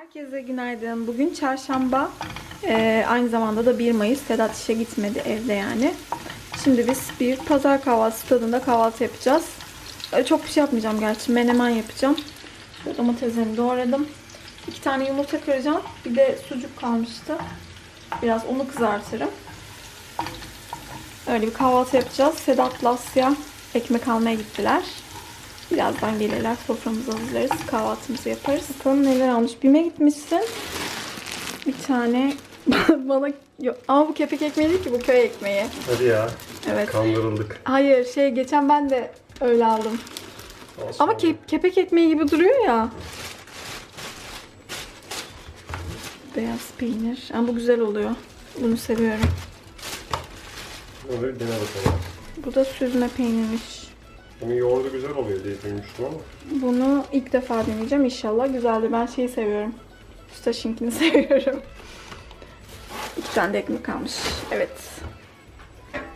Herkese günaydın. Bugün çarşamba. Ee, aynı zamanda da 1 Mayıs. Sedat işe gitmedi evde yani. Şimdi biz bir pazar kahvaltısı tadında kahvaltı yapacağız. Ee, çok bir şey yapmayacağım gerçi. Menemen yapacağım. Şöyle domateslerimi doğradım. İki tane yumurta kıracağım. Bir de sucuk kalmıştı. Biraz onu kızartırım. Öyle bir kahvaltı yapacağız. Sedat'la Asya ekmek almaya gittiler. Birazdan gelirler. Soframızı hazırlarız. Kahvaltımızı yaparız. Bakalım neler almış. Bime gitmişsin. Bir tane bana... Yok. Ama bu kepek ekmeği değil ki. Bu köy ekmeği. Hadi ya. Evet. Kandırıldık. Hayır şey geçen ben de öyle aldım. Olsun Ama ke- kepek ekmeği gibi duruyor ya. Beyaz peynir. Ama bu güzel oluyor. Bunu seviyorum. Onu bir dene bakalım. Bu da süzme peynirmiş. Bunun yoğurdu güzel oluyor diye duymuştum ama. Bunu ilk defa deneyeceğim. İnşallah güzeldir. Ben şeyi seviyorum. Üstaşinkini seviyorum. İki tane de ekmek almış. Evet.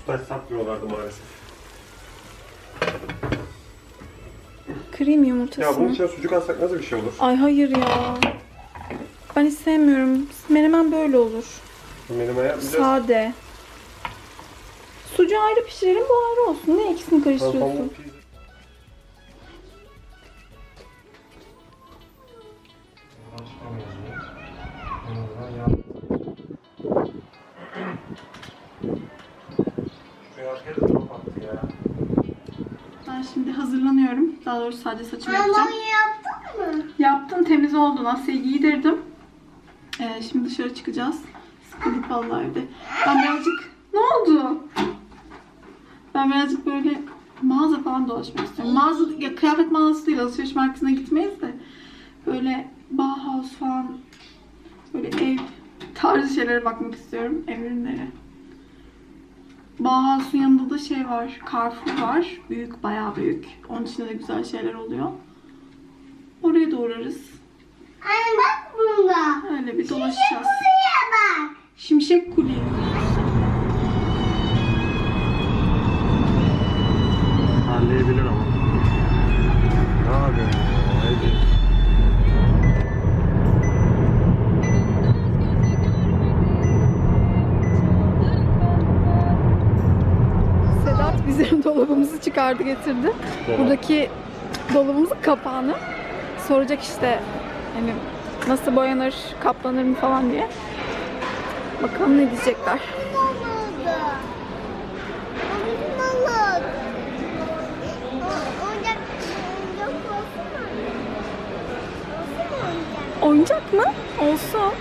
Sütaş satmıyorlardı maalesef. Krem Ya yumurtası bunun mı? içine sucuk atsak nasıl bir şey olur? Ay hayır ya. Ben hiç sevmiyorum. Menemen böyle olur. Menemen yapmayacağız. Sade. Sucuğu ayrı pişirelim, bu ayrı olsun. Ne ikisini karıştırıyorsun? Attı ya. Ben şimdi hazırlanıyorum. Daha doğrusu sadece saçımı yapacağım. yaptın mı? Yaptım, temiz oldu. Asya'yı giydirdim. Ee, şimdi dışarı çıkacağız. Sıkıldık vallahi evde. Ben birazcık... Ne oldu? Ben birazcık böyle mağaza falan dolaşmak istiyorum. Mağaza, ya kıyafet mağazası değil, alışveriş merkezine gitmeyiz de. Böyle Bauhaus falan, böyle ev tarzı şeylere bakmak istiyorum. Ev ürünleri. Bauhaus'un yanında da şey var, Carrefour var. Büyük, bayağı büyük. Onun içinde de güzel şeyler oluyor. Oraya da uğrarız. Anne bak bunda. Öyle bir dolaşacağız. Buraya bak. Şimşek Kule. Halleyebilir ama. Çıkardı getirdi. Dolap. Buradaki dolabımızın kapağını soracak işte hani nasıl boyanır, kaplanır mı falan diye. Bakalım ne diyecekler. Oyuncak mı? Olsun.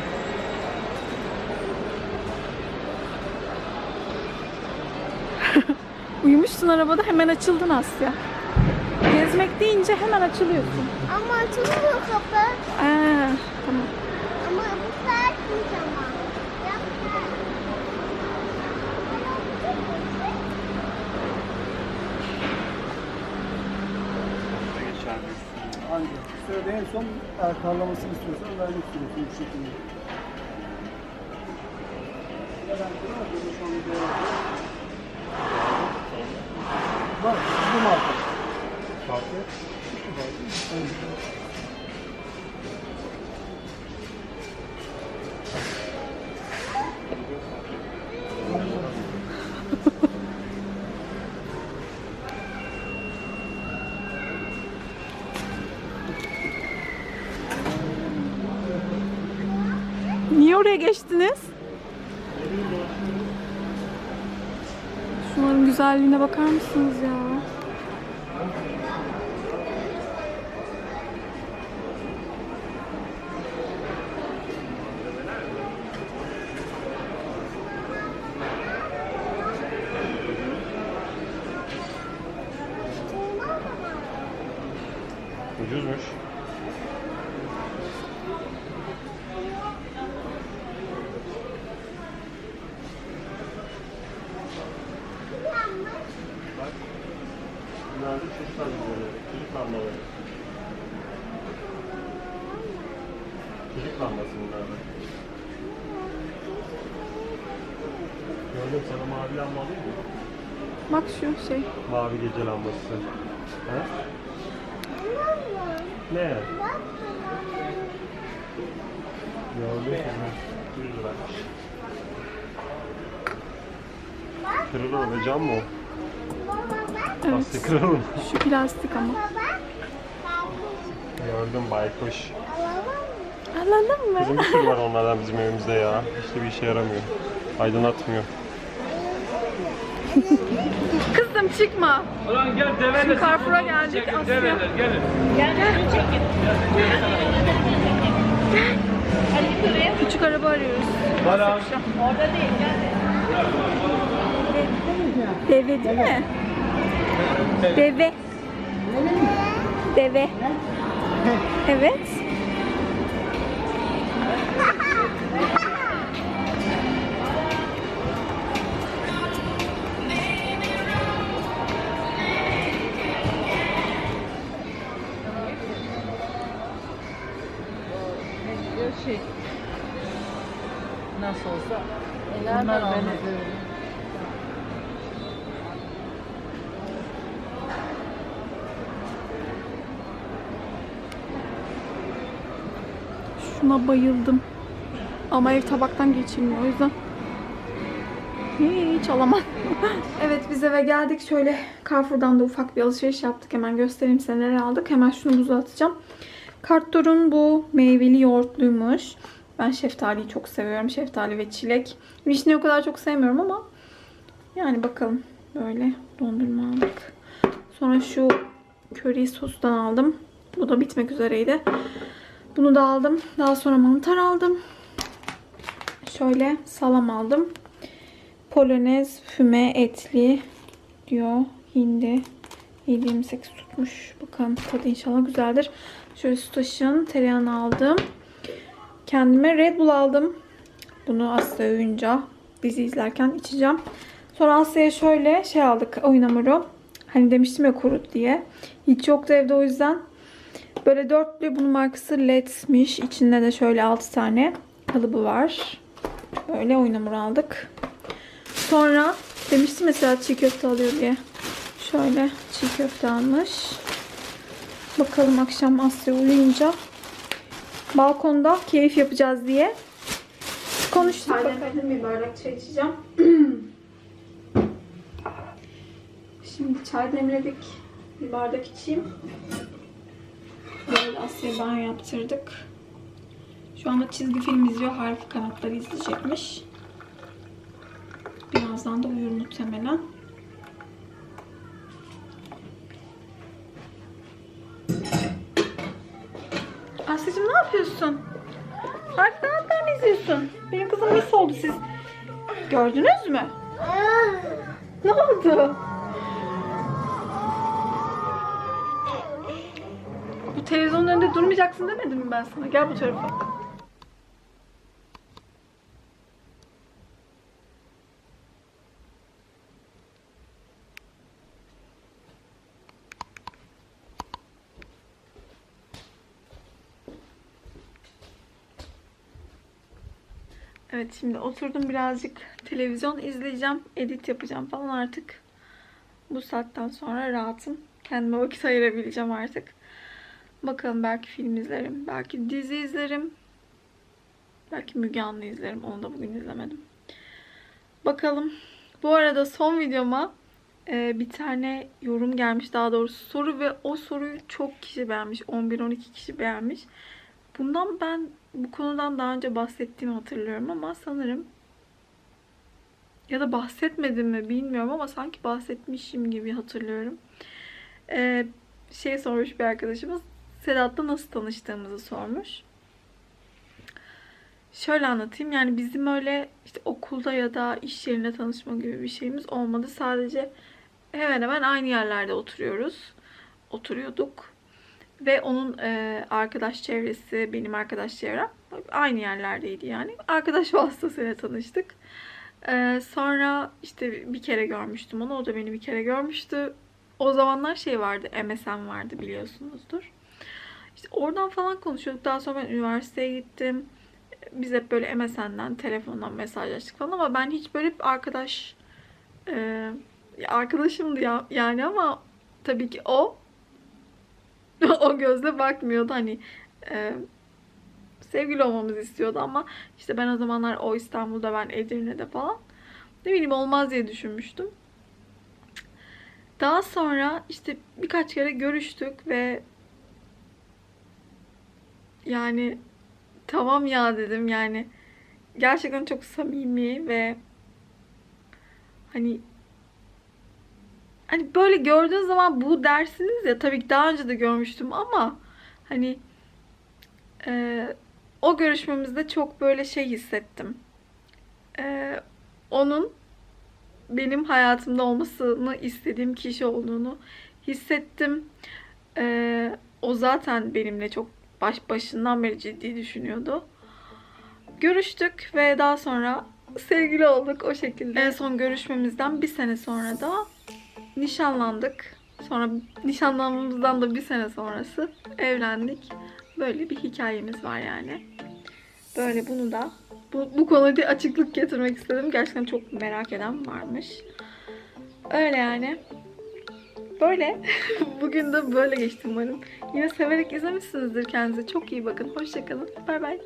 Uyumuşsun arabada hemen açıldın Asya. Gezmek deyince hemen açılıyorsun. Ama açılmıyor kapı. Aa, tamam. Ama bu sertmiş ama. Ancak sırada en son eğer parlamasını istiyorsan vermek istiyorsun bu şekilde. Ya ben de var, böyle şu anda değer var. Var, bu marka. Farklı. Niye oraya geçtiniz? Şunların güzelliğine bakar mısınız ya? Ucuzmuş. Bak. Bunlar da çocuk lambaları. Çocuk lambaları. Çocuk lambası bunlar da. Gördüm sana mavi lamba alayım mı? Bak şu şey. Mavi gece lambası. Ha? Ne? Bak. Yağlı. 100 liraymış. Kırılır mı? Cam mı o? Evet. Plastik kırılır mı? Şu plastik ama. Gördüm baykuş. Anladın mı? Bizim bir sürü var onlardan bizim evimizde ya. Hiçbir bir işe yaramıyor. Aydınlatmıyor. Kızım çıkma. Ulan gel deve Şimdi Carrefour'a geldik. Çekin Asya. develer gelin. Küçük araba arıyoruz. Bana. Deve değil mi? Deve. Deve. Evet. Bunlar beni Şuna bayıldım. Ama ev tabaktan geçilmiyor o yüzden. Hiç alamam. evet biz eve geldik. Şöyle Carrefour'dan da ufak bir alışveriş yaptık. Hemen göstereyim size neler aldık. Hemen şunu buza atacağım. Karttor'un bu meyveli yoğurtluymuş. Ben şeftaliyi çok seviyorum. Şeftali ve çilek. Vişneyi o kadar çok sevmiyorum ama yani bakalım. Böyle dondurma aldık. Sonra şu köri sostan aldım. Bu da bitmek üzereydi. Bunu da aldım. Daha sonra mantar aldım. Şöyle salam aldım. Polonez füme etli diyor. Hindi. 7.28 tutmuş. Bakalım tadı inşallah güzeldir. Şöyle Sütaş'ın tereyağını aldım. Kendime Red Bull aldım. Bunu Asya övünce dizi izlerken içeceğim. Sonra Asya'ya şöyle şey aldık. Oyun hamuru. Hani demiştim ya kurut diye. Hiç yoktu evde o yüzden. Böyle dörtlü bunun markası Let'smiş. İçinde de şöyle 6 tane kalıbı var. Böyle oyun hamuru aldık. Sonra demiştim mesela çiğ köfte alıyor diye. Şöyle çiğ köfte almış. Bakalım akşam Asya uyuyunca balkonda keyif yapacağız diye konuştuk. Bakalım bir bardak çay içeceğim. Şimdi çay demledik. Bir bardak içeyim. Böyle Asya banyo yaptırdık. Şu anda çizgi film izliyor. Harfi kanatları izleyecekmiş. Birazdan da uyur muhtemelen. Asya'cığım ne yapıyorsun? Harfi kanatlarını izliyorsun. Benim kızım mis oldu siz. Gördünüz mü? Ne oldu? Bu televizyonun önünde durmayacaksın demedim mi ben sana? Gel bu tarafa. Evet şimdi oturdum birazcık televizyon izleyeceğim. Edit yapacağım falan artık. Bu saatten sonra rahatım. Kendime vakit ayırabileceğim artık. Bakalım belki film izlerim. Belki dizi izlerim. Belki Müge Anlı izlerim. Onu da bugün izlemedim. Bakalım. Bu arada son videoma e, bir tane yorum gelmiş. Daha doğrusu soru ve o soruyu çok kişi beğenmiş. 11-12 kişi beğenmiş. Bundan ben bu konudan daha önce bahsettiğimi hatırlıyorum ama sanırım ya da bahsetmedim mi bilmiyorum ama sanki bahsetmişim gibi hatırlıyorum. Ee, şey sormuş bir arkadaşımız Sedat'la nasıl tanıştığımızı sormuş. Şöyle anlatayım yani bizim öyle işte okulda ya da iş yerinde tanışma gibi bir şeyimiz olmadı. Sadece hemen hemen aynı yerlerde oturuyoruz. Oturuyorduk. Ve onun e, arkadaş çevresi, benim arkadaş çevrem aynı yerlerdeydi yani. Arkadaş vasıtasıyla tanıştık. E, sonra işte bir kere görmüştüm onu. O da beni bir kere görmüştü. O zamanlar şey vardı, MSN vardı biliyorsunuzdur. İşte oradan falan konuşuyorduk. Daha sonra ben üniversiteye gittim. Biz hep böyle MSN'den, telefondan mesajlaştık falan ama ben hiç böyle arkadaş e, arkadaşımdı ya yani ama tabii ki o o gözle bakmıyordu hani e, sevgili olmamızı istiyordu ama işte ben o zamanlar o İstanbul'da ben Edirne'de falan ne bileyim olmaz diye düşünmüştüm. Daha sonra işte birkaç kere görüştük ve yani tamam ya dedim yani gerçekten çok samimi ve hani hani böyle gördüğün zaman bu dersiniz ya tabii ki daha önce de görmüştüm ama hani e, o görüşmemizde çok böyle şey hissettim. E, onun benim hayatımda olmasını istediğim kişi olduğunu hissettim. E, o zaten benimle çok baş başından beri ciddi düşünüyordu. Görüştük ve daha sonra sevgili olduk o şekilde. En son görüşmemizden bir sene sonra da nişanlandık. Sonra nişanlanmamızdan da bir sene sonrası evlendik. Böyle bir hikayemiz var yani. Böyle bunu da bu, bu konuda açıklık getirmek istedim. Gerçekten çok merak eden varmış. Öyle yani. Böyle. Bugün de böyle geçti umarım. Yine severek izlemişsinizdir kendinize. Çok iyi bakın. Hoşçakalın. Bay bay.